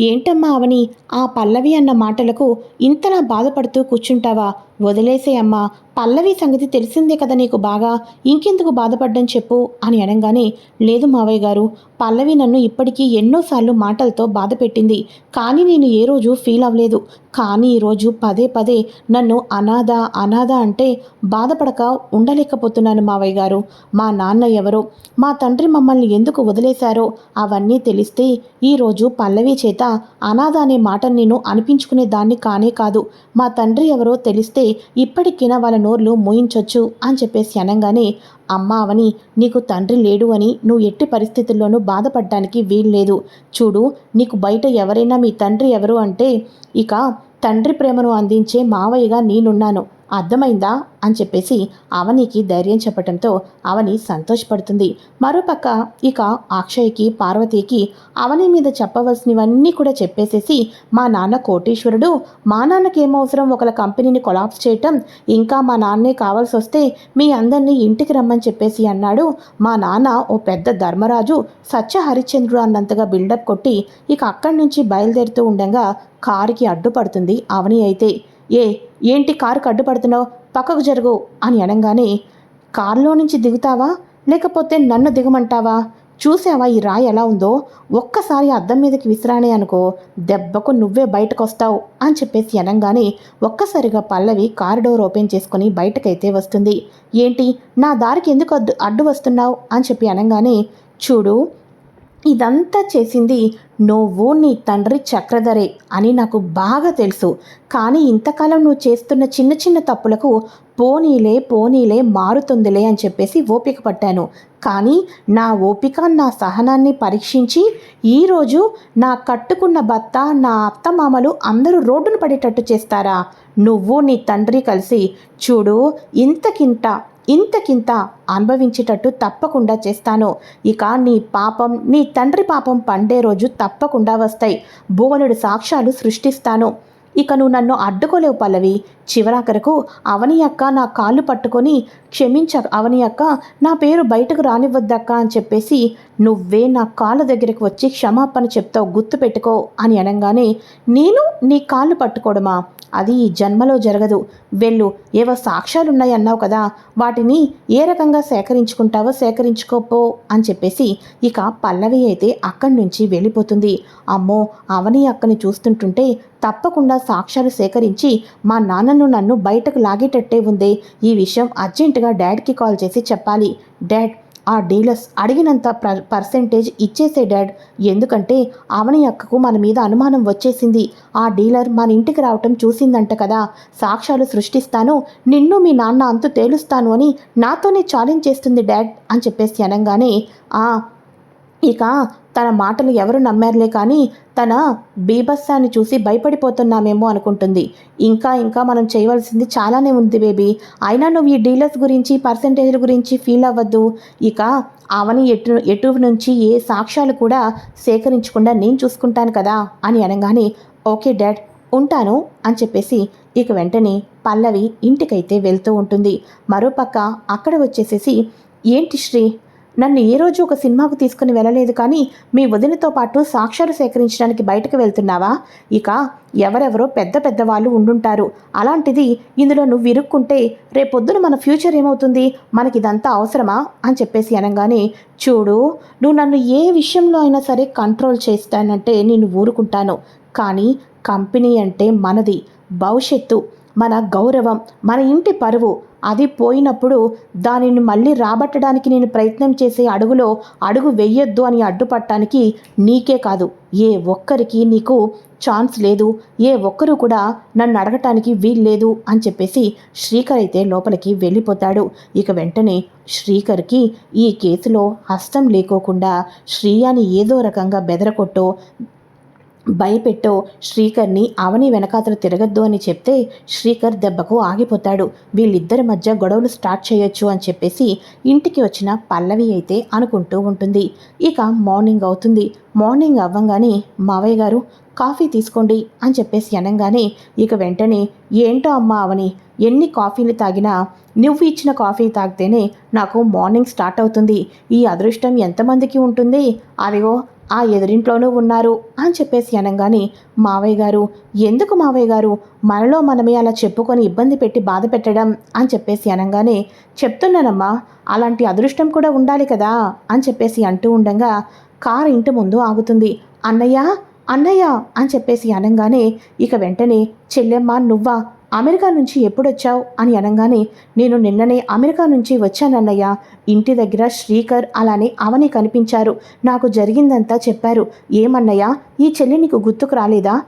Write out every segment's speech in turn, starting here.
ఏంటమ్మా అవని? ఆ పల్లవి అన్న మాటలకు ఇంతలా బాధపడుతూ కూర్చుంటావా? వదిలేసే అమ్మా. పల్లవి సంగతి తెలిసిందే కదా నీకు బాగా? ఇంకెందుకు బాధపడ్డం చెప్పు అని అనగానే లేదు మావయ్య గారు పల్లవి నన్ను ఇప్పటికీ ఎన్నోసార్లు మాటలతో బాధ పెట్టింది. కానీ నేను ఏ రోజు ఫీల్ అవ్వలేదు. కానీ ఈరోజు పదే పదే నన్ను అనాథ అనాథ అంటే బాధపడక ఉండలేకపోతున్నాను మావయ్య గారు. మా నాన్న ఎవరో మా తండ్రి మమ్మల్ని ఎందుకు వదిలేశారో అవన్నీ తెలిస్తే ఈరోజు పల్లవి చేత అనాథ అనే మాట నేను అనిపించుకునే దాన్ని కానే కాదు. మా తండ్రి ఎవరో తెలిస్తే ఇప్పటికైనా వాళ్ళ నోర్లు మోయించొచ్చు అని చెప్పేసి అనగానే అమ్మ అవని నీకు తండ్రి లేడు అని నువ్వు ఎట్టి పరిస్థితుల్లోనూ బాధపడడానికి వీల్లేదు. చూడు నీకు బయట ఎవరైనా మీ తండ్రి ఎవరు అంటే ఇక తండ్రి ప్రేమను అందించే మావయ్యగా నేనున్నాను. అర్థమైందా అని చెప్పేసి అవనికి ధైర్యం చెప్పడంతో అవని సంతోషపడుతుంది. మరోపక్క ఇక అక్షయ్కి పార్వతికి అవని మీద చెప్పవలసినవన్నీ కూడా చెప్పేసేసి మా నాన్న కోటీశ్వరుడు మా నాన్నకి ఏమవసరం ఒకళ్ళ కంపెనీని కొలాప్స్ చేయటం ఇంకా మా నాన్నే కావాల్సి వస్తే మీ అందరినీ ఇంటికి రమ్మని చెప్పేసి అన్నాడు. మా నాన్న ఓ పెద్ద ధర్మరాజు సత్య హరిశ్చంద్రుడు అన్నంతగా బిల్డప్ కొట్టి ఇక అక్కడి నుంచి బయలుదేరుతూ ఉండగా కారుకి అడ్డుపడుతుంది అవని అయితే. ఏ ఏంటి కారుకు అడ్డుపడుతున్నావు? పక్కకు జరుగు అని అనగానే కారులో నుంచి దిగుతావా? లేకపోతే నన్ను దిగమంటావా? చూసావా ఈ రాయి ఎలా ఉందో? ఒక్కసారి అద్దం మీదకి విసిరానే అనుకో. దెబ్బకు నువ్వే బయటకు వస్తావు అని చెప్పేసి అనగానే ఒక్కసారిగా పల్లవి కారు డోర్ ఓపెన్ చేసుకుని బయటకైతే వస్తుంది. ఏంటి? నా దారికి ఎందుకు అడ్డు అడ్డు వస్తున్నావు? అని చెప్పి అనగానే చూడు ఇదంతా చేసింది నువ్వు నీ తండ్రి చక్రధరే అని నాకు బాగా తెలుసు. కానీ ఇంతకాలం నువ్వు చేస్తున్న చిన్న చిన్న తప్పులకు పోనీలే పోనీలే మారుతుందిలే అని చెప్పేసి ఓపిక పట్టాను. కానీ నా ఓపిక నా సహనాన్ని పరీక్షించి ఈరోజు నా కట్టుకున్న భర్త నా అత్తమామలు అందరూ రోడ్డును పడేటట్టు చేస్తారా? నువ్వు నీ తండ్రి కలిసి చూడు ఇంతకింత ఇంతకింత అనుభవించేటట్టు తప్పకుండా చేస్తాను. ఇక నీ పాపం నీ తండ్రి పాపం పండే రోజు తప్పకుండా వస్తాయి. భువనుడి సాక్ష్యాలు సృష్టిస్తాను. ఇక నువ్వు నన్ను అడ్డుకోలేవు పల్లవి. చివరాఖరకు అవని అక్క నా కాళ్ళు పట్టుకొని క్షమించ అవని అక్క నా పేరు బయటకు రానివ్వద్దక్క అని చెప్పేసి నువ్వే నా కాళ్ళ దగ్గరికి వచ్చి క్షమాపణ చెప్తావు గుర్తు పెట్టుకో అని అనగానే నేను నీ కాళ్ళు పట్టుకోవడమా అది ఈ జన్మలో జరగదు. వెళ్ళు ఏవో సాక్ష్యాలున్నాయి అన్నావు కదా వాటిని ఏ రకంగా సేకరించుకుంటావో సేకరించుకోపో అని చెప్పేసి ఇక పల్లవి అయితే అక్కడి నుంచి వెళ్ళిపోతుంది. అమ్మో అవని అక్కని చూస్తుంటుంటే తప్పకుండా సాక్ష్యాలు సేకరించి మా నాన్నని నన్ను బయటకు లాగేటట్టే ఉంది. ఈ విషయం అర్జెంటుగా డాడ్కి కాల్ చేసి చెప్పాలి. డాడ్ ఆ డీలర్స్ అడిగినంత ప్ర పర్సెంటేజ్ ఇచ్చేసే డాడ్. ఎందుకంటే అవని అక్కకు మన మీద అనుమానం వచ్చేసింది. ఆ డీలర్ మన ఇంటికి రావటం చూసిందంట కదా. సాక్ష్యాలు సృష్టిస్తాను నిన్ను మీ నాన్న అంతు తేలుస్తాను అని నాతోనే ఛాలెంజ్ చేస్తుంది డాడ్ అని చెప్పేసి అనగానే ఆ ఇక తన మాటలు ఎవరు నమ్మారులే కానీ తన బీభత్సాన్ని చూసి భయపడిపోతున్నామేమో అనుకుంటుంది. ఇంకా ఇంకా మనం చేయవలసింది చాలానే ఉంది బేబీ. అయినా నువ్వు ఈ డీలర్స్ గురించి పర్సంటేజ్ల గురించి ఫీల్ అవ్వద్దు. ఇక ఆమెని ఎటు ఎటు నుంచి ఏ సాక్ష్యాలు కూడా సేకరించకుండా నేను చూసుకుంటాను కదా అని అనగానే ఓకే డాడ్ ఉంటాను అని చెప్పేసి ఇక వెంటనే పల్లవి ఇంటికైతే వెళ్తూ ఉంటుంది. మరోపక్క అక్కడ వచ్చేసేసి ఏంటి శ్రీ? నన్ను ఏ రోజు ఒక సినిమాకు తీసుకుని వెళ్ళలేదు కానీ మీ వదినతో పాటు సాక్ష్యాలు సేకరించడానికి బయటకు వెళ్తున్నావా? ఇక ఎవరెవరో పెద్ద పెద్ద వాళ్ళు ఉండుంటారు. అలాంటిది ఇందులో నువ్వు ఇరుక్కుంటే రేపొద్దున మన ఫ్యూచర్ ఏమవుతుంది? మనకి ఇదంతా అవసరమా? అని చెప్పేసి అనగానే చూడు నువ్వు నన్ను ఏ విషయంలో అయినా సరే కంట్రోల్ చేస్తానంటే నేను ఊరుకుంటాను. కానీ కంపెనీ అంటే మనది. భవిష్యత్తు మన గౌరవం మన ఇంటి పరువు. అది పోయినప్పుడు దానిని మళ్ళీ రాబట్టడానికి నేను ప్రయత్నం చేసే అడుగులో అడుగు వెయ్యొద్దు అని అడ్డుపట్టడానికి నీకే కాదు. ఏ ఒక్కరికి నీకు ఛాన్స్ లేదు. ఏ ఒక్కరు కూడా నన్ను అడగటానికి వీల్లేదు అని చెప్పేసి శ్రీకర్ అయితే లోపలికి వెళ్ళిపోతాడు. ఇక వెంటనే శ్రీకర్కి ఈ కేసులో హస్తం లేకోకుండా శ్రీయాని ఏదో రకంగా బెదరకొట్టో భయపెట్టో. శ్రీకర్ని అవని వెనకాతలు తిరగద్దు అని చెప్తే శ్రీకర్ దెబ్బకు ఆగిపోతాడు. వీళ్ళిద్దరి మధ్య గొడవలు స్టార్ట్ చేయొచ్చు అని చెప్పేసి ఇంటికి వచ్చిన పల్లవి అయితే అనుకుంటూ ఉంటుంది. ఇక మార్నింగ్ అవుతుంది. మార్నింగ్ అవ్వంగానే మావయ్య గారు కాఫీ తీసుకోండి అని చెప్పేసి అనగానే ఇక వెంటనే ఏంటో అమ్మా అవని ఎన్ని కాఫీలు తాగినా నువ్వు ఇచ్చిన కాఫీ తాగితేనే నాకు మార్నింగ్ స్టార్ట్ అవుతుంది. ఈ అదృష్టం ఎంతమందికి ఉంటుంది? అదిగో ఆ ఎదురింట్లోనూ ఉన్నారు అని చెప్పేసి అనగానే మావయ్య గారు ఎందుకు మావయ్య గారు? మనలో మనమే అలా చెప్పుకొని ఇబ్బంది పెట్టి బాధ పెట్టడం అని చెప్పేసి అనగానే చెప్తున్నానమ్మా అలాంటి అదృష్టం కూడా ఉండాలి కదా అని చెప్పేసి అంటూ ఉండగా కారు ఇంటి ముందు ఆగుతుంది. అన్నయ్య అన్నయ్య అని చెప్పేసి అనగానే ఇక వెంటనే చెల్లెమ్మ నువ్వా? అమెరికా నుంచి ఎప్పుడొచ్చావు? అని అనగానే నేను నిన్ననే అమెరికా నుంచి వచ్చానన్నయ్య. ఇంటి దగ్గర శ్రీకర్ అలానే అవని కనిపించారు. నాకు జరిగిందంతా చెప్పారు. ఏమన్నయ్య? ఈ చెల్లి నీకు గుర్తుకు రాలేదా?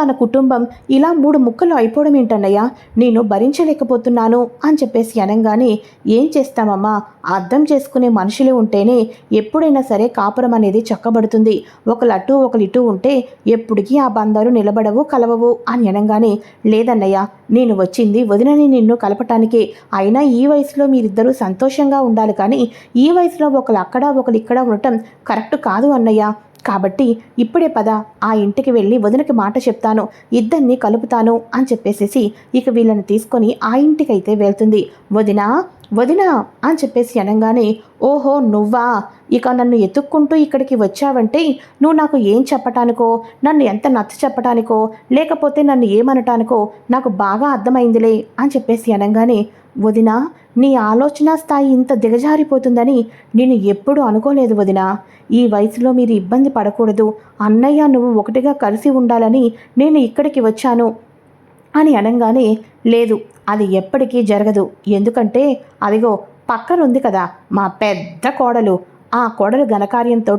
మన కుటుంబం ఇలా మూడు ముక్కలు అయిపోవడం ఏంటన్నయ్యా? నేను భరించలేకపోతున్నాను అని చెప్పేసి అనగానే ఏం చేస్తామమ్మా? అర్థం చేసుకునే మనుషులే ఉంటేనే ఎప్పుడైనా సరే కాపురం అనేది చక్కబడుతుంది. ఒకలటు ఒకలిటు ఉంటే ఎప్పటికీ ఆ బంధాలు నిలబడవు కలవవు అని అనగానే లేదన్నయ్య నేను వచ్చింది వదినని నిన్ను కలపటానికే. అయినా ఈ వయసులో మీరిద్దరూ సంతోషంగా ఉండాలి కానీ ఈ వయసులో ఒకరు అక్కడ ఒకరు ఇక్కడ ఉండటం కరెక్ట్ కాదు అన్నయ్య. కాబట్టి ఇప్పుడే పద ఆ ఇంటికి వెళ్ళి వదినకి మాట చెప్తాను ఇద్దరిని కలుపుతాను అని చెప్పేసేసి ఇక వీళ్ళని తీసుకొని ఆ ఇంటికైతే వెళ్తుంది. వదినా వదినా అని చెప్పేసి అనగానే ఓహో నువ్వా ఇక నన్ను ఎత్తుక్కుంటూ ఇక్కడికి వచ్చావంటే నువ్వు నాకు ఏం చెప్పటానికో నన్ను ఎంత నచ్చ చెప్పటానికో లేకపోతే నన్ను ఏమనటానికో నాకు బాగా అర్థమైందిలే అని చెప్పేసి అనగానే వదినా నీ ఆలోచన స్థాయి ఇంత దిగజారిపోతుందని నేను ఎప్పుడూ అనుకోలేదు వదినా. ఈ వయసులో మీరు ఇబ్బంది పడకూడదు. అన్నయ్య నువ్వు ఒకటిగా కలిసి ఉండాలని నేను ఇక్కడికి వచ్చాను. అని అనగానే లేదు అది ఎప్పటికీ జరగదు. ఎందుకంటే అదిగో పక్కనుంది కదా మా పెద్ద కోడలు. ఆ కోడలు ఘనకార్యంతో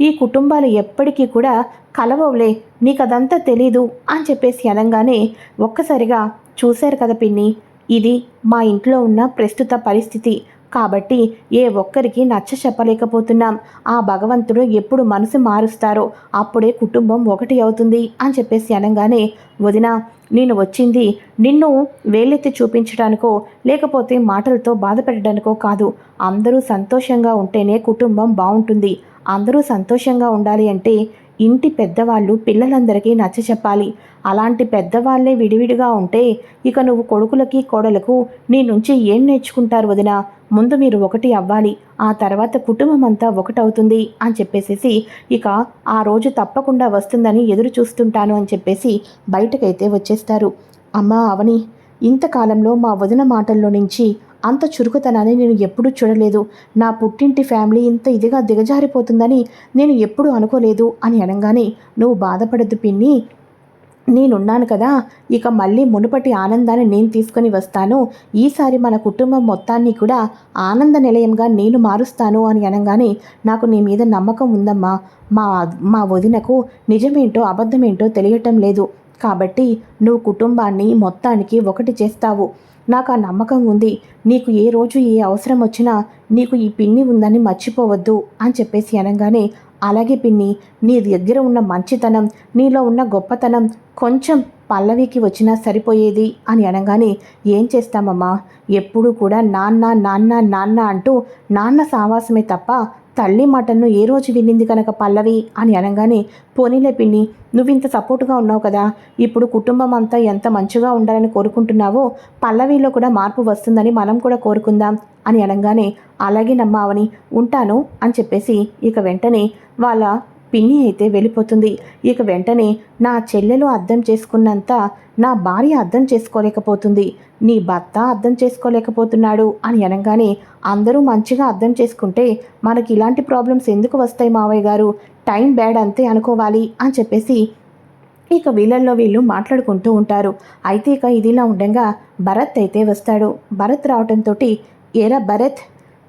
ఈ కుటుంబాలు ఎప్పటికీ కూడా కలవవులే నీకదంతా తెలీదు అని చెప్పేసి అనగానే ఒక్కసారిగా చూశారు కదా పిన్ని ఇది మా ఇంట్లో ఉన్న ప్రస్తుత పరిస్థితి. కాబట్టి ఏ ఒక్కరికి నచ్చ చెప్పలేకపోతున్నాం. ఆ భగవంతుడు ఎప్పుడు మనసు మారుస్తారో అప్పుడే కుటుంబం ఒకటి అవుతుంది అని చెప్పేసి అనగానే వదిన నేను వచ్చింది నిన్ను వేలెత్తి చూపించడానికో లేకపోతే మాటలతో బాధ పెట్టడానికో కాదు. అందరూ సంతోషంగా ఉంటేనే కుటుంబం బాగుంటుంది. అందరూ సంతోషంగా ఉండాలి అంటే ఇంటి పెద్దవాళ్ళు పిల్లలందరికీ నచ్చ చెప్పాలి. అలాంటి పెద్దవాళ్ళే విడివిడిగా ఉంటే ఇక నువ్వు కొడుకులకి కోడలకు నీ నుంచి ఏం నేర్చుకుంటారు వదిన? ముందు మీరు ఒకటి అవ్వాలి. ఆ తర్వాత కుటుంబం అంతా ఒకటవుతుంది అని చెప్పేసేసి ఇక ఆ రోజు తప్పకుండా వస్తుందని ఎదురు చూస్తుంటాను అని చెప్పేసి బయటకైతే వచ్చేస్తారు. అమ్మా అవని ఇంతకాలంలో మా వదిన మాటల్లో నుంచి అంత చురుకుతనాన్ని నేను ఎప్పుడూ చూడలేదు. నా పుట్టింటి ఫ్యామిలీ ఇంత ఇదిగా దిగజారిపోతుందని నేను ఎప్పుడూ అనుకోలేదు అని అనగానే నువ్వు బాధపడద్దు పిన్ని. నేనున్నాను కదా. ఇక మళ్ళీ మునుపటి ఆనందాన్ని నేను తీసుకొని వస్తాను. ఈసారి మన కుటుంబం మొత్తాన్ని కూడా ఆనంద నిలయంగా నేను మారుస్తాను అని అనగానే నాకు నీ మీద నమ్మకం ఉందమ్మా. మా మా వదినకు నిజమేంటో అబద్ధమేంటో తెలియటం లేదు. కాబట్టి నువ్వు కుటుంబాన్ని మొత్తానికి ఒకటి చేస్తావు. నాకు ఆ నమ్మకం ఉంది. నీకు ఏ రోజు ఏ అవసరం వచ్చినా నీకు ఈ పిన్ని ఉందని మర్చిపోవద్దు అని చెప్పేసి అనగానే అలాగే పిన్ని నీ దగ్గర ఉన్న మంచితనం నీలో ఉన్న గొప్పతనం కొంచెం పల్లవికి వచ్చినా సరిపోయేది అని అనగానే ఏం చేస్తామమ్మా? ఎప్పుడూ కూడా నాన్న నాన్న నాన్న అంటూ నాన్న సావాసమే తప్ప తల్లి మటన్ను ఏ రోజు వినింది కనుక పల్లవి? అని అనగానే పోనీలే పిన్ని నువ్వు ఇంత సపోర్ట్గా ఉన్నావు కదా. ఇప్పుడు కుటుంబం అంతా ఎంత మంచిగా ఉండాలని కోరుకుంటున్నావో పల్లవిలో కూడా మార్పు వస్తుందని మనం కూడా కోరుకుందాం అని అనగానే అలాగే నమ్మావని ఉంటాను అని చెప్పేసి ఇక వెంటనే వాళ్ళ పిన్ని అయితే వెళ్ళిపోతుంది. ఇక వెంటనే నా చెల్లెలు అర్థం చేసుకున్నంత నా భార్య అర్థం చేసుకోలేకపోతుంది. నీ భర్త అర్థం చేసుకోలేకపోతున్నాడు అని అనగానే అందరూ మంచిగా అర్థం చేసుకుంటే మనకి ఇలాంటి ప్రాబ్లమ్స్ ఎందుకు వస్తాయి మావయ్య గారు? టైం బ్యాడ్ అంతే అనుకోవాలి అని చెప్పేసి ఇక వీళ్ళల్లో వీళ్ళు మాట్లాడుకుంటూ ఉంటారు. అయితే ఇక ఇదిలా ఉండగా భరత్ అయితే వస్తాడు. భరత్ రావడంతో ఏరా భరత్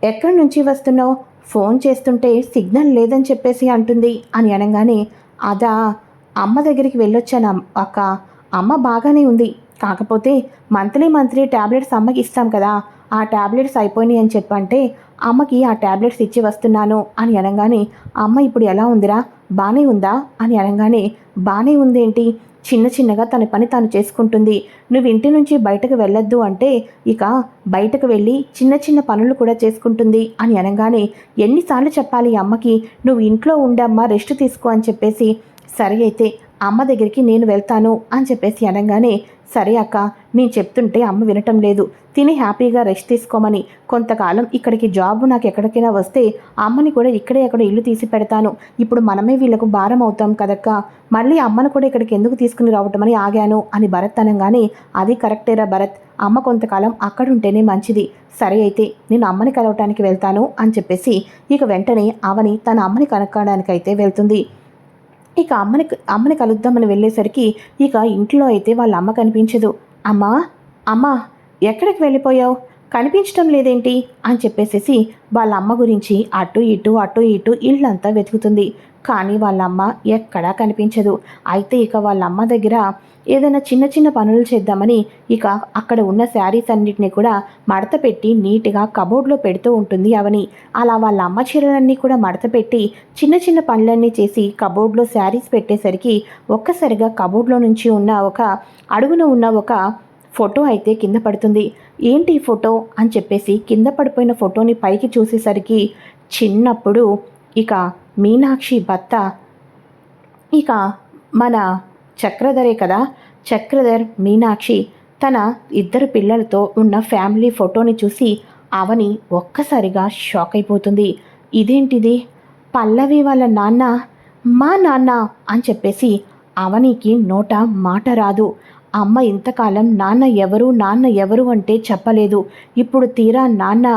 ఎక్కడి నుంచి వస్తున్నావు? ఫోన్ చేస్తుంటే సిగ్నల్ లేదని చెప్పేసి అంటుంది అని అనగానే అదా అమ్మ దగ్గరికి వెళ్ళొచ్చాను అక్క. అమ్మ బాగానే ఉంది. కాకపోతే మంత్లీ మంత్లీ ట్యాబ్లెట్స్ అమ్మకి ఇస్తాం కదా. ఆ ట్యాబ్లెట్స్ అయిపోయినాయి అని చెప్పంటే అమ్మకి ఆ ట్యాబ్లెట్స్ ఇచ్చి వస్తున్నాను అని అనగానే అమ్మ ఇప్పుడు ఎలా ఉందిరా? బాగానే ఉందా? అని అనగానే బాగానే ఉందేంటి? చిన్న చిన్నగా తన పని తాను చేసుకుంటుంది. నువ్వు ఇంటి నుంచి బయటకు వెళ్ళొద్దు అంటే ఇక బయటకు వెళ్ళి చిన్న చిన్న పనులు కూడా చేసుకుంటుంది అని అనగానే ఎన్నిసార్లు చెప్పాలి అమ్మకి నువ్వు ఇంట్లో ఉండమ్మా రెస్ట్ తీసుకో అని చెప్పేసి సరే అయితే అమ్మ దగ్గరికి నేను వెళ్తాను అని చెప్పేసి అనగానే సరే అక్క నేను చెప్తుంటే అమ్మ వినటం లేదు. తిని హ్యాపీగా రెస్ట్ తీసుకోమని. కొంతకాలం ఇక్కడికి జాబ్ నాకు ఎక్కడికైనా వస్తే అమ్మని కూడా ఇక్కడే ఎక్కడ ఇల్లు తీసి పెడతాను. ఇప్పుడు మనమే వీళ్ళకు భారం అవుతాం కదక్క. మళ్ళీ అమ్మను కూడా ఇక్కడికి ఎందుకు తీసుకుని రావటం అని ఆగాను అని భరత్ అనగానే అది కరెక్టేరా భరత్. అమ్మ కొంతకాలం అక్కడ ఉంటేనే మంచిది. సరే అయితే నేను అమ్మని కలవటానికి వెళ్తాను అని చెప్పేసి ఇక వెంటనే అవని తన అమ్మని కనుక్కోవడానికైతే వెళ్తుంది. ఇక అమ్మని అమ్మని కలుద్దామని వెళ్ళేసరికి ఇక ఇంట్లో అయితే వాళ్ళ అమ్మ కనిపించదు. అమ్మా అమ్మా ఎక్కడికి వెళ్ళిపోయావు? కనిపించడం లేదేంటి? అని చెప్పేసేసి వాళ్ళ అమ్మ గురించి అటు ఇటు అటు ఇటు ఇళ్ళంతా వెతుకుతుంది. కానీ వాళ్ళ అమ్మ ఎక్కడా కనిపించదు. అయితే ఇక వాళ్ళ అమ్మ దగ్గర ఏదైనా చిన్న చిన్న పనులు చేద్దామని ఇక అక్కడ ఉన్న శారీస్ అన్నిటిని కూడా మడత పెట్టి నీట్గా కబోర్డ్లో పెడుతూ ఉంటుంది అవని. అలా వాళ్ళ అమ్మ చీరలన్నీ కూడా మడత పెట్టి చిన్న చిన్న పనులన్నీ చేసి కబోర్డ్లో శారీస్ పెట్టేసరికి ఒక్కసారిగా కబోర్డ్లో నుంచి ఉన్న ఒక అడుగున ఉన్న ఒక ఫోటో అయితే కింద పడుతుంది. ఏంటి ఈ ఫోటో అని చెప్పేసి కింద పడిపోయిన ఫోటోని పైకి చూసేసరికి చిన్నప్పుడు ఇక మీనాక్షి భర్త ఇక మన చక్రధరే కదా. చక్రధర్ మీనాక్షి తన ఇద్దరు పిల్లలతో ఉన్న ఫ్యామిలీ ఫోటోని చూసి అవని ఒక్కసారిగా షాక్ అయిపోతుంది. ఇదేంటిది? పల్లవి వాళ్ళ నాన్న? మా నాన్న అని చెప్పేసి అవనికి నోట మాట రాదు. అమ్మ ఇంతకాలం నాన్న ఎవరు నాన్న ఎవరు అంటే చెప్పలేదు. ఇప్పుడు తీరా నాన్న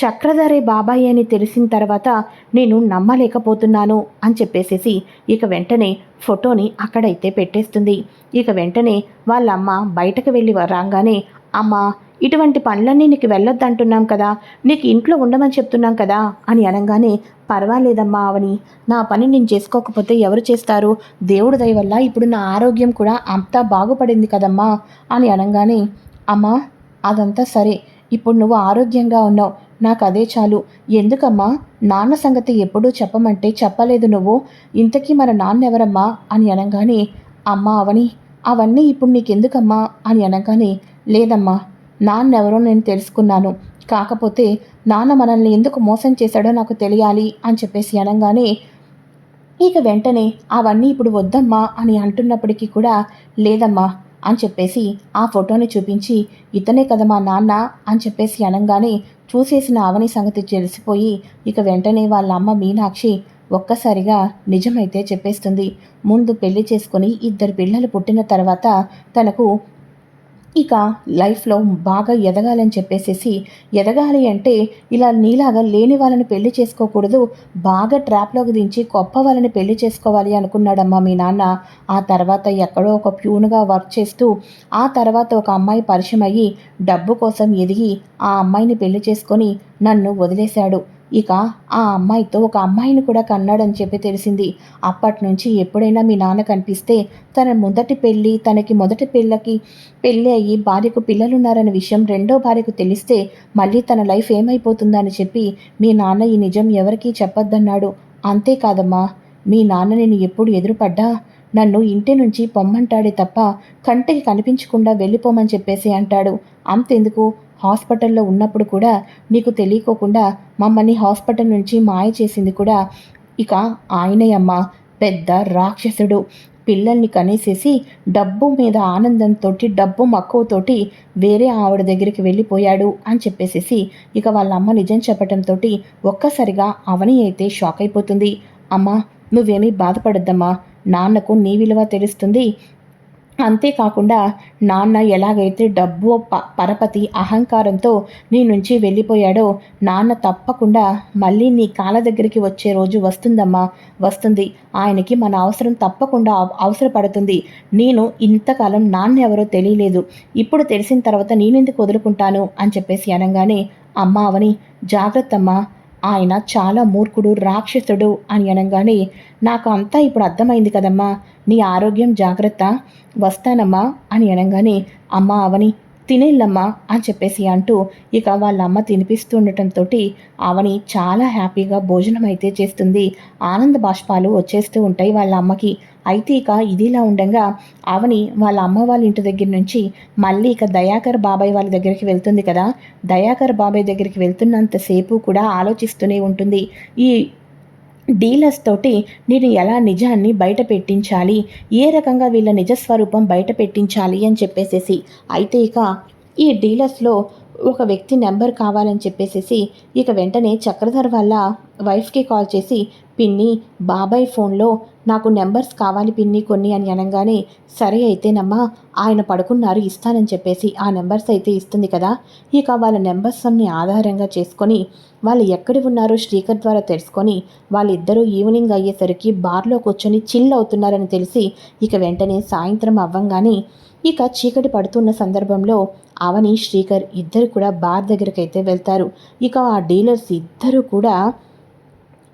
చక్రధరే బాబాయ్ అని తెలిసిన తర్వాత నేను నమ్మలేకపోతున్నాను అని చెప్పేసేసి ఇక వెంటనే ఫోటోని అక్కడైతే పెట్టేస్తుంది. ఇక వెంటనే వాళ్ళమ్మ బయటకు వెళ్ళి రాగానే అమ్మ ఇటువంటి పనులన్నీ నీకు వెళ్ళొద్దంటున్నాం కదా. నీకు ఇంట్లో ఉండమని చెప్తున్నాం కదా అని అనగానే పర్వాలేదమ్మా అవని. నా పని నేను చేసుకోకపోతే ఎవరు చేస్తారు? దేవుడు దయ వల్ల ఇప్పుడు నా ఆరోగ్యం కూడా అంతా బాగుపడింది కదమ్మా అని అనగానే అమ్మా అదంతా సరే. ఇప్పుడు నువ్వు ఆరోగ్యంగా ఉన్నావు. నాకు అదే చాలు. ఎందుకమ్మా? నాన్న సంగతి ఎప్పుడూ చెప్పమంటే చెప్పలేదు నువ్వు. ఇంతకీ మన నాన్న ఎవరమ్మా? అని అనగానే అమ్మా అవని. అవన్నీ ఇప్పుడు నీకెందుకమ్మా? అని అనగానే లేదమ్మా. నాన్నెవరో నేను తెలుసుకున్నాను. కాకపోతే నాన్న మనల్ని ఎందుకు మోసం చేశాడో నాకు తెలియాలి అని చెప్పేసి అనగానే ఇక వెంటనే అవన్నీ ఇప్పుడు వద్దమ్మా అని అంటున్నప్పటికీ కూడా లేదమ్మా అని చెప్పేసి ఆ ఫోటోని చూపించి ఇతనే కదా మా నాన్న అని చెప్పేసి అనగానే చూసేసిన అవని సంగతి తెలిసిపోయి ఇక వెంటనే వాళ్ళ అమ్మ మీనాక్షి ఒక్కసారిగా నిజమైతే చెప్పేస్తుంది. ముందు పెళ్ళి చేసుకుని ఇద్దరు పిల్లలు పుట్టిన తర్వాత తనకు ఇక లైఫ్లో బాగా ఎదగాలని చెప్పేసేసి ఎదగాలి అంటే ఇలా నీలాగా లేని వాళ్ళని పెళ్ళి చేసుకోకూడదు బాగా ట్రాప్లోకి దించి గొప్ప వాళ్ళని పెళ్ళి చేసుకోవాలి అనుకున్నాడమ్మా మీ నాన్న. ఆ తర్వాత ఎక్కడో ఒక ప్యూన్గా వర్క్ చేస్తూ ఆ తర్వాత ఒక అమ్మాయి పరిచయం అయ్యి డబ్బు కోసం ఎదిగి ఆ అమ్మాయిని పెళ్ళి చేసుకొని నన్ను వదిలేశాడు. ఇక ఆ అమ్మాయితో ఒక అమ్మాయిని కూడా కన్నాడని చెప్పి తెలిసింది. అప్పటి నుంచి ఎప్పుడైనా మీ నాన్న కనిపిస్తే తన మొదటి పెళ్ళి తనకి మొదటి పెళ్ళకి పెళ్ళి అయ్యి భార్యకు పిల్లలున్నారనే విషయం రెండో భార్యకు తెలిస్తే మళ్ళీ తన లైఫ్ ఏమైపోతుందని చెప్పి మీ నాన్న ఈ నిజం ఎవరికీ చెప్పొద్దన్నాడు. అంతేకాదమ్మా మీ నాన్న నేను ఎప్పుడు ఎదురుపడ్డా? నన్ను ఇంటి నుంచి పొమ్మంటాడే తప్ప కంటికి కనిపించకుండా వెళ్ళిపోమని చెప్పేసి అంటాడు. అంతెందుకు? హాస్పిటల్లో ఉన్నప్పుడు కూడా నీకు తెలియకోకుండా మమ్మల్ని హాస్పిటల్ నుంచి మాయ చేసింది కూడా ఇక ఆయనే అమ్మ. పెద్ద రాక్షసుడు. పిల్లల్ని కనేసేసి డబ్బు మీద ఆనందంతో డబ్బు మక్కువతోటి వేరే ఆవిడ దగ్గరికి వెళ్ళిపోయాడు అని చెప్పేసేసి ఇక వాళ్ళ అమ్మ నిజం చెప్పటంతో ఒక్కసారిగా అవని అయితే షాక్ అయిపోతుంది. అమ్మ నువ్వేమీ బాధపడద్దమ్మా. నాన్నకు నీ విలువ తెలుస్తుంది. అంతేకాకుండా నాన్న ఎలాగైతే డబ్బు ప పరపతి అహంకారంతో నీ నుంచి వెళ్ళిపోయాడో నాన్న తప్పకుండా మళ్ళీ నీ కాళ్ళ దగ్గరికి వచ్చే రోజు వస్తుందమ్మా. వస్తుంది. ఆయనకి మన అవసరం తప్పకుండా అవసరపడుతుంది. నేను ఇంతకాలం నాన్న ఎవరో తెలియలేదు. ఇప్పుడు తెలిసిన తర్వాత నేనెందుకు వదులుకుంటాను? అని చెప్పేసి అనగానే అమ్మ అవని జాగ్రత్తమ్మా. ఆయన చాలా మూర్ఖుడు రాక్షసుడు అని అనగానే నాకు అంతా ఇప్పుడు అర్థమైంది కదమ్మా. నీ ఆరోగ్యం జాగ్రత్త వస్తానమ్మా అని అనగానే అమ్మ అవని తినేళ్ళమ్మా అని చెప్పేసి అంటూ ఇక వాళ్ళ అమ్మ తినిపిస్తూ ఉండటంతో అవని చాలా హ్యాపీగా భోజనం అయితే చేస్తుంది. ఆనంద బాష్పాలు వచ్చేస్తూ ఉంటాయి వాళ్ళ అమ్మకి. అయితే ఇక ఇదిలా ఉండగా అవని వాళ్ళ అమ్మ వాళ్ళ ఇంటి దగ్గర నుంచి మళ్ళీ ఇక దయాకర్ బాబాయ్ వాళ్ళ దగ్గరికి వెళ్తుంది కదా. దయాకర్ బాబాయ్ దగ్గరికి వెళ్తున్నంతసేపు కూడా ఆలోచిస్తూనే ఉంటుంది. ఈ డీలర్స్ తోటి నేను ఎలా నిజాన్ని బయట పెట్టించాలి? ఏ రకంగా వీళ్ళ నిజస్వరూపం బయట పెట్టించాలి అని చెప్పేసేసి. అయితే ఇక ఈ డీలర్స్లో ఒక వ్యక్తి నెంబర్ కావాలని చెప్పేసేసి ఇక వెంటనే చక్రధర్ వాళ్ళ వైఫ్కి కాల్ చేసి పిన్ని బాబాయ్ ఫోన్లో నాకు నెంబర్స్ కావాలి పిన్ని కొన్ని అని అనగానే సరే అయితేనమ్మా ఆయన పడుకున్నారు ఇస్తానని చెప్పేసి ఆ నెంబర్స్ అయితే ఇస్తుంది కదా ఇక వాళ్ళ నెంబర్స్ అన్ని ఆధారంగా చేసుకొని వాళ్ళు ఎక్కడి ఉన్నారో శ్రీకర్ ద్వారా తెలుసుకొని వాళ్ళిద్దరూ ఈవినింగ్ అయ్యేసరికి బార్లో కూర్చొని చిల్ అవుతున్నారని తెలిసి ఇక వెంటనే సాయంత్రం అవ్వంగానే ఇక చీకటి పడుతున్న సందర్భంలో అవని శ్రీకర్ ఇద్దరు కూడా బార్ దగ్గరికి అయితే వెళ్తారు. ఇక ఆ డీలర్స్ ఇద్దరు కూడా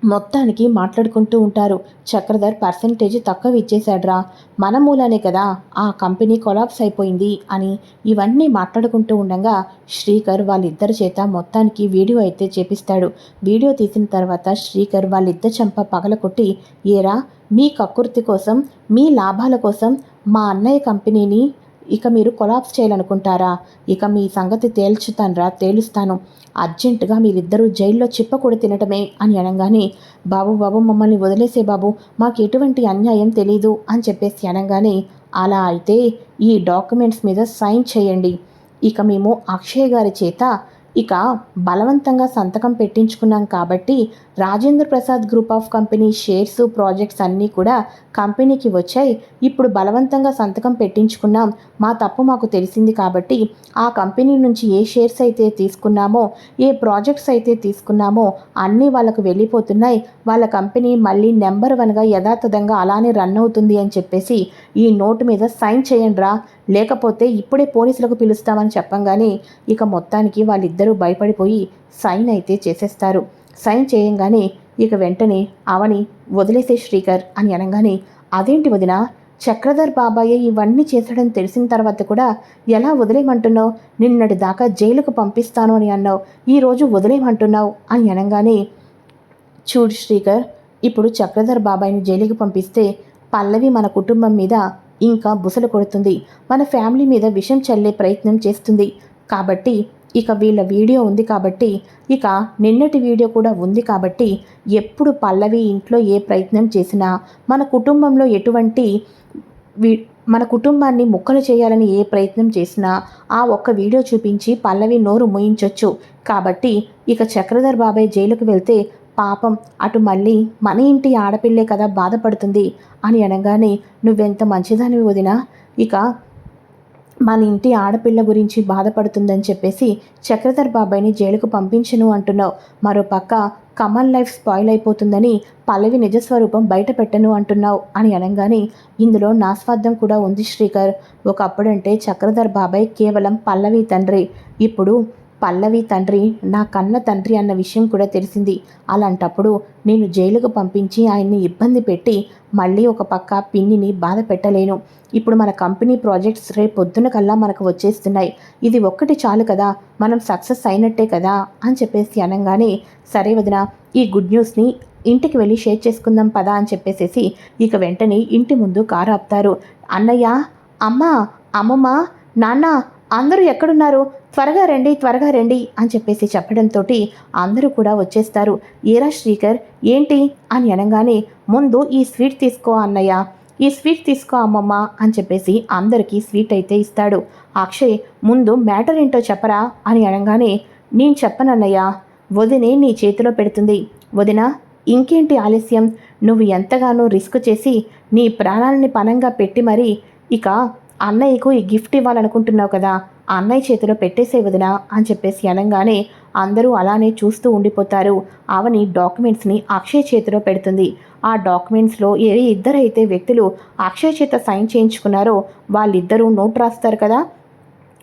మొత్తానికి మాట్లాడుకుంటూ ఉంటారు. చక్రధర్ పర్సంటేజ్ తక్కువ ఇచ్చేశాడ్రా. మన మూలానే కదా ఆ కంపెనీ కొలాప్స్ అయిపోయింది అని ఇవన్నీ మాట్లాడుకుంటూ ఉండగా శ్రీకర్ వాళ్ళిద్దరి చేత మొత్తానికి వీడియో అయితే చేపిస్తాడు. వీడియో తీసిన తర్వాత శ్రీకర్ వాళ్ళిద్దరు చంప పగలకొట్టి ఏరా మీ కక్కుర్తి కోసం మీ లాభాల కోసం మా అన్నయ్య కంపెనీని ఇక మీరు కొలాప్స్ చేయాలనుకుంటారా? ఇక మీ సంగతి తేల్చుతాన్రా తేలుస్తాను. అర్జెంటుగా మీరిద్దరూ జైల్లో చిప్పకూడ తినటమే అని అనగానే బాబు బాబు మమ్మల్ని వదిలేసే బాబు మాకు ఎటువంటి అన్యాయం తెలీదు అని చెప్పేసి అనగానే అలా అయితే ఈ డాక్యుమెంట్స్ మీద సైన్ చేయండి. ఇక మేము అక్షయ్ గారి చేత ఇక బలవంతంగా సంతకం పెట్టించుకున్నాం కాబట్టి Rajendra Prasad group of company shares projects అన్నీ కూడా కంపెనీకి వచ్చాయి. ఇప్పుడు బలవంతంగా సంతకం పెట్టించుకున్నాం. మా తప్పు మాకు తెలిసింది కాబట్టి ఆ కంపెనీ నుంచి ఏ షేర్స్ అయితే తీసుకున్నామో ఏ ప్రాజెక్ట్స్ అయితే తీసుకున్నామో అన్నీ వాళ్ళకు వెళ్ళిపోతున్నాయి. వాళ్ళ కంపెనీ మళ్ళీ నెంబర్ వన్గా యథాతథంగా అలానే రన్ అవుతుంది అని చెప్పేసి ఈ నోటు మీద సైన్ చేయండి రా. లేకపోతే ఇప్పుడే పోలీసులకు పిలుస్తామని చెప్పంగానే ఇక మొత్తానికి వాళ్ళిద్దరూ భయపడిపోయి సైన్ అయితే చేసేస్తారు. సైన్ చేయంగానే ఇక వెంటనే అవని వదిలేసే శ్రీకర్ అని అనగానే అదేంటి వదిన? చక్రధర్ బాబాయ్ ఇవన్నీ చేశాడని తెలిసిన తర్వాత కూడా ఎలా వదిలేయమంటున్నావు నిన్నటి దాకా జైలుకు పంపిస్తాను అని అన్నావు. ఈరోజు వదిలేయమంటున్నావు అని అనగానే చూడు శ్రీకర్ ఇప్పుడు చక్రధర్ బాబాయ్ని జైలుకి పంపిస్తే పల్లవి మన కుటుంబం మీద ఇంకా బుసలు కొడుతుంది. మన ఫ్యామిలీ మీద విషం చల్లే ప్రయత్నం చేస్తుంది. కాబట్టి ఇక వీళ్ళ వీడియో ఉంది కాబట్టి ఇక నిన్నటి వీడియో కూడా ఉంది కాబట్టి ఎప్పుడు పల్లవి ఇంట్లో ఏ ప్రయత్నం చేసినా మన కుటుంబంలో ఎటువంటి మన కుటుంబాన్ని ముక్కలు చేయాలని ఏ ప్రయత్నం చేసినా ఆ ఒక్క వీడియో చూపించి పల్లవి నోరు ముయించొచ్చు. కాబట్టి ఇక చక్రధర్ బాబాయ్ జైలుకు వెళ్తే పాపం అటు మళ్ళీ మన ఇంటి ఆడపిల్లే కదా బాధపడుతుంది అని అనగానే నువ్వెంత మంచిదానివి వదినా? ఇక మన ఇంటి ఆడపిల్ల గురించి బాధపడుతుందని చెప్పేసి చక్రధర్ బాబాయ్ని జైలుకు పంపించను అంటున్నావు. మరో పక్క కమల్ లైఫ్ స్పాయిల్ అయిపోతుందని పల్లవి నిజస్వరూపం బయట పెట్టను అంటున్నావు అని అనగానే ఇందులో నా స్వార్థం కూడా ఉంది శ్రీకర్. ఒకప్పుడంటే చక్రధర్ బాబాయ్ కేవలం పల్లవి తండ్రి. ఇప్పుడు పల్లవి తండ్రి నా కన్న తండ్రి అన్న విషయం కూడా తెలిసింది. అలాంటప్పుడు నేను జైలుకు పంపించి ఆయన్ని ఇబ్బంది పెట్టి మళ్ళీ ఒక పక్క పిన్నిని బాధ పెట్టలేను. ఇప్పుడు మన కంపెనీ ప్రాజెక్ట్స్ రేపు పొద్దున కల్లా మనకు వచ్చేస్తున్నాయి. ఇది ఒక్కటి చాలు కదా మనం సక్సెస్ అయినట్టే కదా అని చెప్పేసి అనగానే సరే వదిన ఈ గుడ్ న్యూస్ని ఇంటికి వెళ్ళి షేర్ చేసుకుందాం పదా అని చెప్పేసేసి ఇక వెంటనే ఇంటి ముందు కారు ఆపుతారు. అన్నయ్య అమ్మ అమ్మమ్మ నాన్న అందరూ ఎక్కడున్నారు? త్వరగా రండి త్వరగా రండి అని చెప్పేసి చెప్పడంతో అందరూ కూడా వచ్చేస్తారు. ఏరా శ్రీకర్ ఏంటి? అని అనగానే ముందు ఈ స్వీట్ తీసుకో అన్నయ్య ఈ స్వీట్ తీసుకో అమ్మమ్మ అని చెప్పేసి అందరికీ స్వీట్ అయితే ఇస్తాడు. అక్షయ్ ముందు మ్యాటర్ ఏంటో చెప్పరా? అని అనగానే నేను చెప్పనన్నయ్య వదినే నీ చేతిలో పెడుతుంది. వదిన ఇంకేంటి ఆలస్యం? నువ్వు ఎంతగానో రిస్క్ చేసి నీ ప్రాణాలని పనంగా పెట్టి మరీ ఇక అన్నయ్యకు ఈ గిఫ్ట్ ఇవ్వాలనుకుంటున్నావు కదా అన్నయ్య చేతిలో పెట్టేసే వదినా అని చెప్పేసి అనగానే అందరూ అలానే చూస్తూ ఉండిపోతారు. అవని డాక్యుమెంట్స్ని అక్షయ్ చేతిలో పెడుతుంది. ఆ డాక్యుమెంట్స్లో ఏ ఇద్దరైతే వ్యక్తులు అక్షయ్ చేత సైన్ చేయించుకున్నారో వాళ్ళిద్దరూ నోట్ రాస్తారు కదా?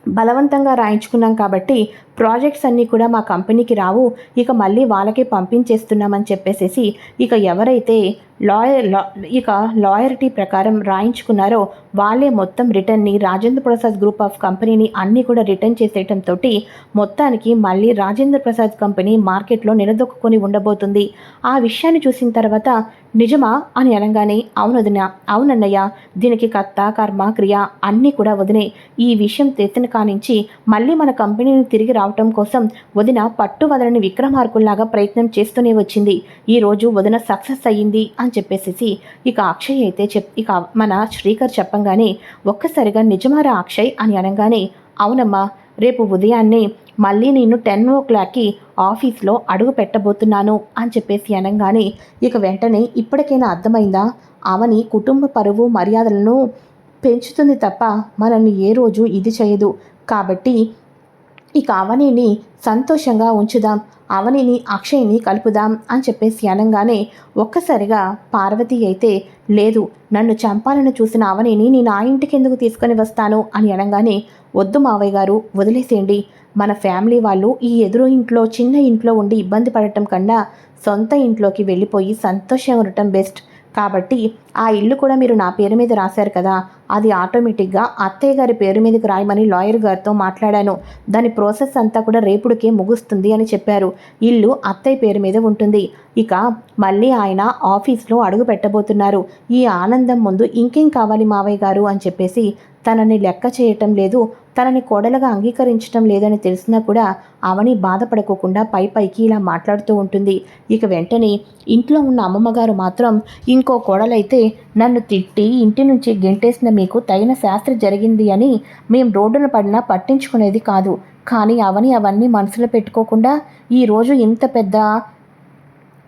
బలవంతంగా రాయించుకున్నాం కాబట్టి ప్రాజెక్ట్స్ అన్నీ కూడా మా కంపెనీకి రావు ఇక మళ్ళీ వాళ్ళకే పంపించేస్తున్నామని చెప్పేసేసి ఇక ఎవరైతే లాయర్ లా ఇక లాయర్టీ ప్రకారం రాయించుకున్నారో వాళ్ళే మొత్తం రిటర్న్ని రాజేంద్ర ప్రసాద్ గ్రూప్ ఆఫ్ కంపెనీని అన్నీ కూడా రిటర్న్ చేసేయటంతో మొత్తానికి మళ్ళీ రాజేంద్ర ప్రసాద్ కంపెనీ మార్కెట్లో నిలదొక్కుని ఉండబోతుంది. ఆ విషయాన్ని చూసిన తర్వాత నిజమా? అని అనగానే అవును అవునన్నయ్య దీనికి కర్త కర్మ క్రియ అన్నీ కూడా వదినే ఈ విషయం తెత్తిన కానించి మళ్ళీ మన కంపెనీని తిరిగి కావటం కోసం వదిన పట్టు వదలని విక్రమార్కుల్లాగా ప్రయత్నం చేస్తూనే వచ్చింది. ఈరోజు వదిన సక్సెస్ అయ్యింది అని చెప్పేసి ఇక అక్షయ్ అయితే చెప్ ఇక మన శ్రీకర్ చెప్పంగానే ఒక్కసారిగా నిజమారా అక్షయ్ అని అనగానే అవునమ్మా రేపు ఉదయాన్నే మళ్ళీ నేను టెన్ ఓ క్లాక్కి ఆఫీస్లో అడుగు పెట్టబోతున్నాను అని చెప్పేసి అనగానే ఇక వెంటనే ఇప్పటికైనా అర్థమైందా? అవని కుటుంబ పరువు మర్యాదలను పెంచుతుంది తప్ప మనల్ని ఏ రోజు ఇది చేయదు. కాబట్టి ఇక అవనిని సంతోషంగా ఉంచుదాం అవనిని అక్షయ్ని కలుపుదాం అని చెప్పేసి అనగానే ఒక్కసారిగా పార్వతి అయితే లేదు నన్ను చంపాలని చూసిన అవనిని నేను ఆ ఇంటికి ఎందుకు తీసుకొని వస్తాను అని అనగానే వద్దు మావయ్య గారు వదిలేసేయండి. మన ఫ్యామిలీ వాళ్ళు ఈ ఎదురు ఇంట్లో చిన్న ఇంట్లో ఉండి ఇబ్బంది పడటం కన్నా సొంత ఇంట్లోకి వెళ్ళిపోయి సంతోషంగా ఉండటం బెస్ట్. కాబట్టి ఆ ఇల్లు కూడా మీరు నా పేరు మీద రాశారు కదా. అది ఆటోమేటిక్గా అత్తయ్య గారి పేరు మీదకి రాయమని లాయర్ గారితో మాట్లాడాను. దాని ప్రాసెస్ అంతా కూడా రేపుడికే ముగుస్తుంది అని చెప్పారు. ఇల్లు అత్తయ్య పేరు మీద ఉంటుంది. ఇక మళ్ళీ ఆయన ఆఫీస్లో అడుగు పెట్టబోతున్నారు. ఈ ఆనందం ముందు ఇంకేం కావాలి మావయ్య గారు అని చెప్పేసి తనని లెక్క చేయటం లేదు తనని కోడలుగా అంగీకరించటం లేదని తెలిసినా కూడా అవని బాధపడకోకుండా పై పైకి ఇలా మాట్లాడుతూ ఉంటుంది. ఇక వెంటనే ఇంట్లో ఉన్న అమ్మమ్మగారు మాత్రం ఇంకో కోడలైతే నన్ను తిట్టి ఇంటి నుంచి గెంటేసిన మీకు తగిన శాస్త్ర జరిగింది అని మేము రోడ్డున పడినా పట్టించుకునేది కాదు. కానీ అవని అవన్నీ మనసులో పెట్టుకోకుండా ఈరోజు ఇంత పెద్ద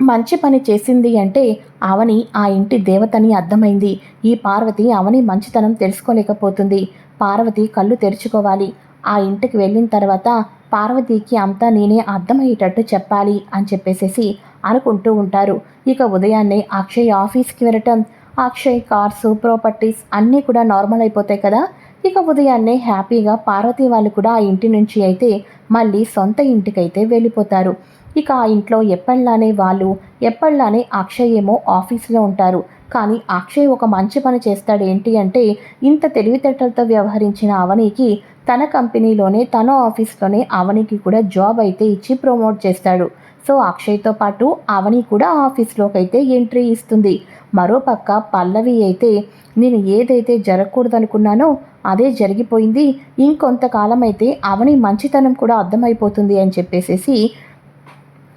మంచి పని చేసింది అంటే అవని ఆ ఇంటి దేవతని అర్థమైంది. ఈ పార్వతి అవని మంచితనం తెలుసుకోలేకపోతుంది. పార్వతి కళ్ళు తెరుచుకోవాలి. ఆ ఇంటికి వెళ్ళిన తర్వాత పార్వతికి అంతా నేనే అర్థమయ్యేటట్టు చెప్పాలి అని చెప్పేసేసి అనుకుంటూ ఉంటారు. ఇక ఉదయాన్నే అక్షయ్ ఆఫీస్కి వెళ్ళటం అక్షయ్ కార్స్ ప్రాపర్టీస్ అన్నీ కూడా నార్మల్ అయిపోతాయి కదా. ఇక ఉదయాన్నే హ్యాపీగా పార్వతి వాళ్ళు కూడా ఆ ఇంటి నుంచి అయితే మళ్ళీ సొంత ఇంటికైతే వెళ్ళిపోతారు. ఇక ఆ ఇంట్లో ఎప్పటిలానే వాళ్ళు ఎప్పటిలానే అక్షయ్ ఏమో ఆఫీస్లో ఉంటారు. కానీ అక్షయ్ ఒక మంచి పని చేస్తాడు ఏంటి అంటే ఇంత తెలివితేటలతో వ్యవహరించిన అవనికి తన కంపెనీలోనే తన ఆఫీస్లోనే అవనికి కూడా జాబ్ అయితే ఇచ్చి ప్రమోట్ చేస్తాడు. సో అక్షయ్తో పాటు అవని కూడా ఆఫీస్లోకి అయితే ఎంట్రీ ఇస్తుంది. మరోపక్క పల్లవి అయితే నేను ఏదైతే జరగకూడదనుకున్నానో అదే జరిగిపోయింది. ఇంకొంతకాలం అయితే అవని మంచితనం కూడా అర్థమైపోతుంది అని చెప్పేసేసి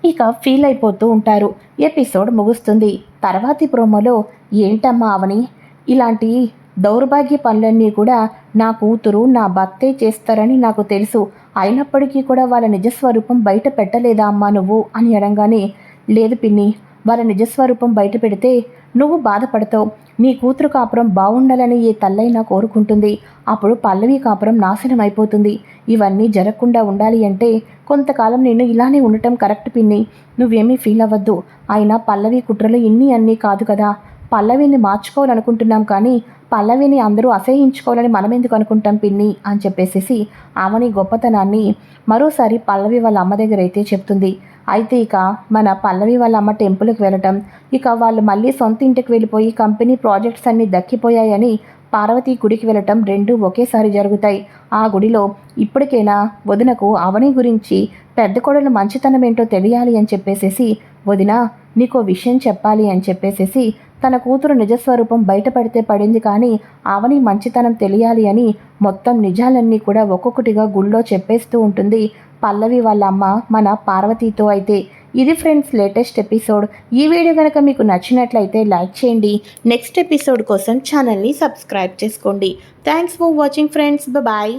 ఇక ఫీల్ అయిపోతూ ఉంటారు. ఎపిసోడ్ ముగుస్తుంది. తర్వాతి ప్రోమోలో ఏంటమ్మా అవని? ఇలాంటి దౌర్భాగ్య పనులన్నీ కూడా నా కూతురు నా భర్తే చేస్తారని నాకు తెలుసు. అయినప్పటికీ కూడా వాళ్ళ నిజస్వరూపం బయట పెట్టలేదా అమ్మా నువ్వు? అని అనగానే లేదు పిన్ని వాళ్ళ నిజస్వరూపం బయట పెడితే నువ్వు బాధపడతావు. నీ కూతురు కాపురం బాగుండాలని ఏ తల్లైనా కోరుకుంటుంది. అప్పుడు పల్లవి కాపురం నాశనం అయిపోతుంది ఇవన్నీ జరగకుండా ఉండాలి అంటే కొంతకాలం నేను ఇలానే ఉండటం కరెక్ట్ పిన్ని. నువ్వేమీ ఫీల్ అవ్వద్దు. అయినా పల్లవి కుట్రలు ఇన్ని అన్నీ కాదు కదా. పల్లవిని మార్చుకోవాలనుకుంటున్నాం కానీ పల్లవిని అందరూ అసహించుకోవాలని మనం ఎందుకు అనుకుంటాం పిన్ని? అని చెప్పేసేసి ఆమెని గొప్పతనాన్ని మరోసారి పల్లవి వాళ్ళ అమ్మ దగ్గర అయితే చెప్తుంది. అయితే ఇక మన పల్లవి వాళ్ళ అమ్మ టెంపుల్కి వెళ్ళటం ఇక వాళ్ళు మళ్ళీ సొంత ఇంటికి వెళ్ళిపోయి కంపెనీ ప్రాజెక్ట్స్ అన్నీ దక్కిపోయాయని పార్వతి గుడికి వెళ్ళటం రెండు ఒకేసారి జరుగుతాయి. ఆ గుడిలో ఇప్పటికైనా వదినకు అవని గురించి పెద్ద కొడలు మంచితనం ఏంటో తెలియాలి అని చెప్పేసేసి వదిన నీకో విషయం చెప్పాలి అని చెప్పేసేసి తన కూతురు నిజస్వరూపం బయటపడితే పడింది కానీ అవని మంచితనం తెలియాలి అని మొత్తం నిజాలన్నీ కూడా ఒక్కొక్కటిగా గుళ్ళో చెప్పేస్తూ ఉంటుంది. పల్లవి వాళ్ళ అమ్మ మన పార్వతీతో అయితే ఇది ఫ్రెండ్స్ లేటెస్ట్ ఎపిసోడ్. ఈ వీడియో కనుక మీకు నచ్చినట్లయితే లైక్ చేయండి. నెక్స్ట్ ఎపిసోడ్ కోసం ఛానల్ని సబ్స్క్రైబ్ చేసుకోండి. Thanks for watching friends. Bye.